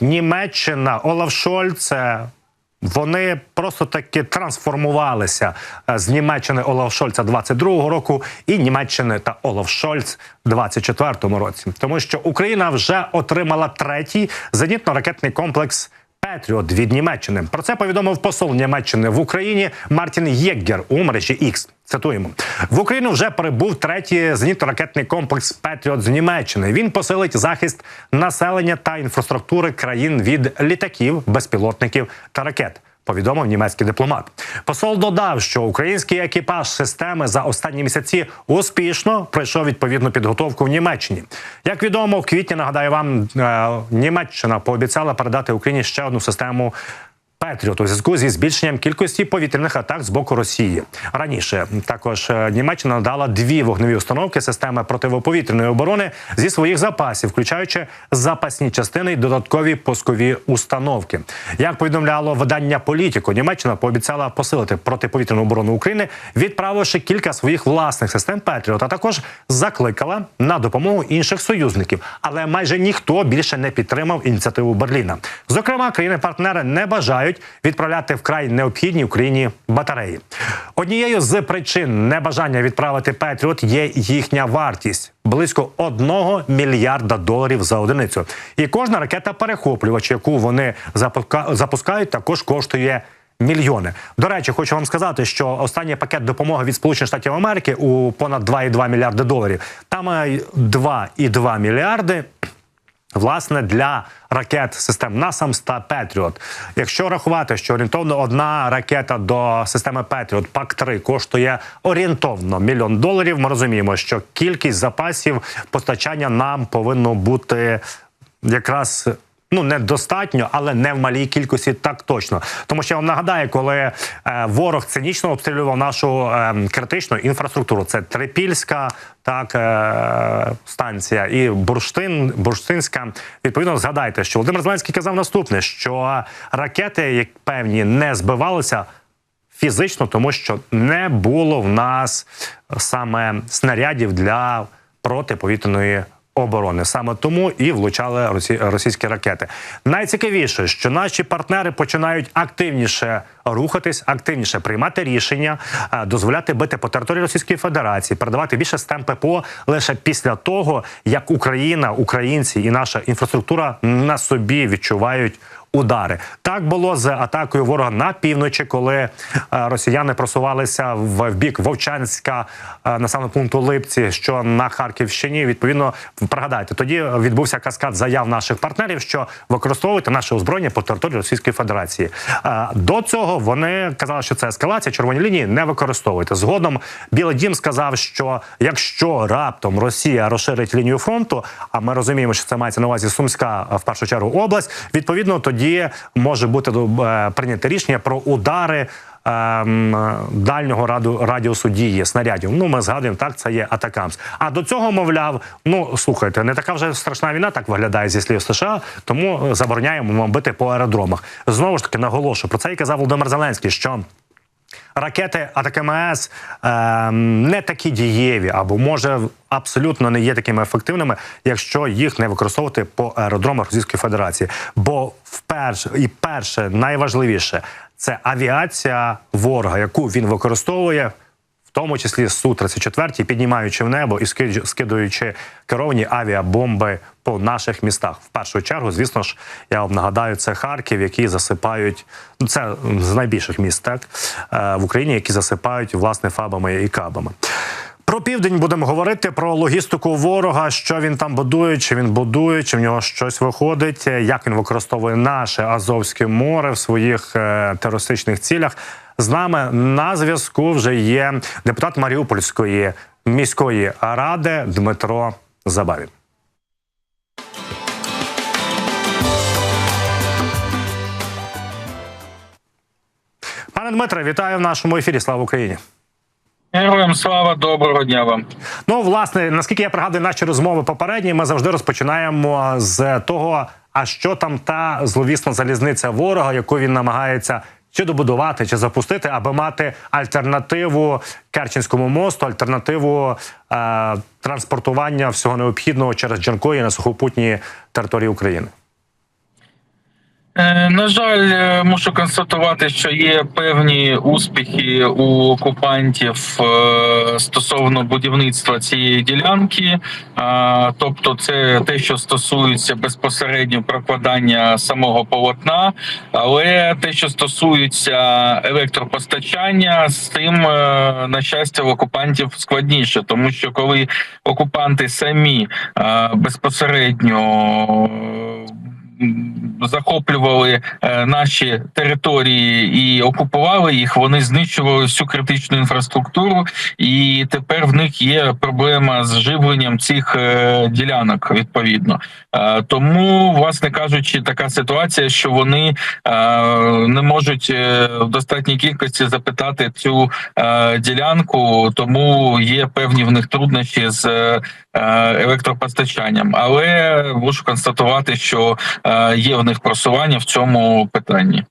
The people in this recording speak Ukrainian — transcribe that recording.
Німеччина, Олаф Шольц. е, Вони просто таки трансформувалися е, з Німеччини Олаф Шольца 22-го року і Німеччини та Олаф Шольц 24-му році, тому що Україна вже отримала третій зенітно-ракетний комплекс. Петріот від Німеччини про це повідомив посол Німеччини в Україні Мартін Єггер у мережі X. Цитуємо в Україну вже прибув третій зенітно-ракетний комплекс Петріот з Німеччини. Він посилить захист населення та інфраструктури країн від літаків, безпілотників та ракет. Повідомив німецький дипломат. Посол додав, що український екіпаж системи за останні місяці успішно пройшов відповідну підготовку в Німеччині. Як відомо, в квітні нагадаю вам, е, Німеччина пообіцяла передати Україні ще одну систему. Петріот у зв'язку зі збільшенням кількості повітряних атак з боку Росії раніше також е, Німеччина надала дві вогневі установки системи противоповітряної оборони зі своїх запасів, включаючи запасні частини й додаткові пускові установки. Як повідомляло видання Політіко, Німеччина пообіцяла посилити протиповітряну оборону України, відправивши кілька своїх власних систем Петріот, а також закликала на допомогу інших союзників. Але майже ніхто більше не підтримав ініціативу Берліна. Зокрема, країни-партнери не бажають відправляти вкрай необхідні Україні батареї. Однією з причин небажання відправити Петріот є їхня вартість близько 1 мільярда доларів за одиницю. І кожна ракета перехоплювач, яку вони запуска- запускають, також коштує. Мільйони до речі, хочу вам сказати, що останній пакет допомоги від Сполучених Штатів Америки у понад 2,2 мільярди доларів. Там е, 2,2 мільярди Власне, для ракет систем NASAMS та Patriot. Якщо рахувати, що орієнтовно одна ракета до системи Patriot ПАК-3 коштує орієнтовно мільйон доларів, ми розуміємо, що кількість запасів постачання нам повинно бути якраз. Ну, недостатньо, але не в малій кількості так точно. Тому що я вам нагадаю, коли е, ворог цинічно обстрілював нашу е, критичну інфраструктуру, це Трипільська так е, станція і Бурштин, Бурштинська. Відповідно, згадайте, що Володимир Зеленський казав наступне: що ракети, як певні, не збивалися фізично, тому що не було в нас саме снарядів для протиповітряної оборони. Саме тому і влучали росі... російські ракети. Найцікавіше, що наші партнери починають активніше рухатись, активніше приймати рішення, е, дозволяти бити по території Російської Федерації, передавати більше систем ППО лише після того, як Україна, українці і наша інфраструктура на собі відчувають. Удари так було з атакою ворога на півночі, коли е, росіяни просувалися в, бік Вовчанська е, населеного пункту Липці, що на Харківщині. Відповідно, пригадайте, тоді відбувся каскад заяв наших партнерів, що використовуйте наше озброєння по території Російської Федерації. До цього вони казали, що це ескалація, червоні лінії не використовуйте. Згодом Білий Дім сказав, що якщо раптом Росія розширить лінію фронту, а ми розуміємо, що це мається на увазі Сумська в першу чергу область. Відповідно, тоді може бути е, прийнято рішення про удари. Ем, Дальнього раду радіусу дії снарядів. Ну ми згадуємо, так це є Атакамс. А до цього мовляв, ну слухайте, не така вже страшна війна, так виглядає зі слів США, тому забороняємо вам бити по аеродромах. Знову ж таки наголошую про це і казав Володимир Зеленський, що ракети АТКМС е, не такі дієві, або може абсолютно не є такими ефективними, якщо їх не використовувати по аеродромах Російської Федерації. Бо вперше і перше найважливіше це авіація ворога, яку він використовує. В тому числі су 34 піднімаючи в небо і скид- скидуючи керовані авіабомби по наших містах. В першу чергу, звісно ж, я вам нагадаю, це Харків, які засипають ну це з найбільших міст, так е, в Україні, які засипають власне фабами і кабами. Про південь будемо говорити про логістику ворога, що він там будує, чи він будує, чи в нього щось виходить, як він використовує наше Азовське море в своїх е, терористичних цілях. З нами на зв'язку вже є депутат Маріупольської міської ради Дмитро Забавін. Пане Дмитре, вітаю в нашому ефірі. Слава Україні! Героям слава, доброго дня вам. Ну, власне, наскільки я пригадую наші розмови попередні, ми завжди розпочинаємо з того, а що там та зловісна залізниця ворога, яку він намагається чи добудувати, чи запустити, аби мати альтернативу Керченському мосту, альтернативу е, транспортування всього необхідного через Джанкої на сухопутні території України. Е, На жаль, е, мушу констатувати, що є певні успіхи у окупантів е, стосовно будівництва цієї ділянки. Тобто, це те, що стосується безпосередньо прокладання самого полотна, але те, що стосується електропостачання, з цим е, на щастя в окупантів складніше, тому що коли окупанти самі безпосередньо захоплювали е, наші території і окупували їх, вони знищували всю критичну інфраструктуру, і тепер в них є проблема з живленням цих е, ділянок. Відповідно, Е, тому, власне кажучи, така ситуація, що вони не можуть в достатній кількості запитати цю ділянку, тому є певні в них труднощі з електропостачанням. Але мушу констатувати, що є в них просування в цьому питанні.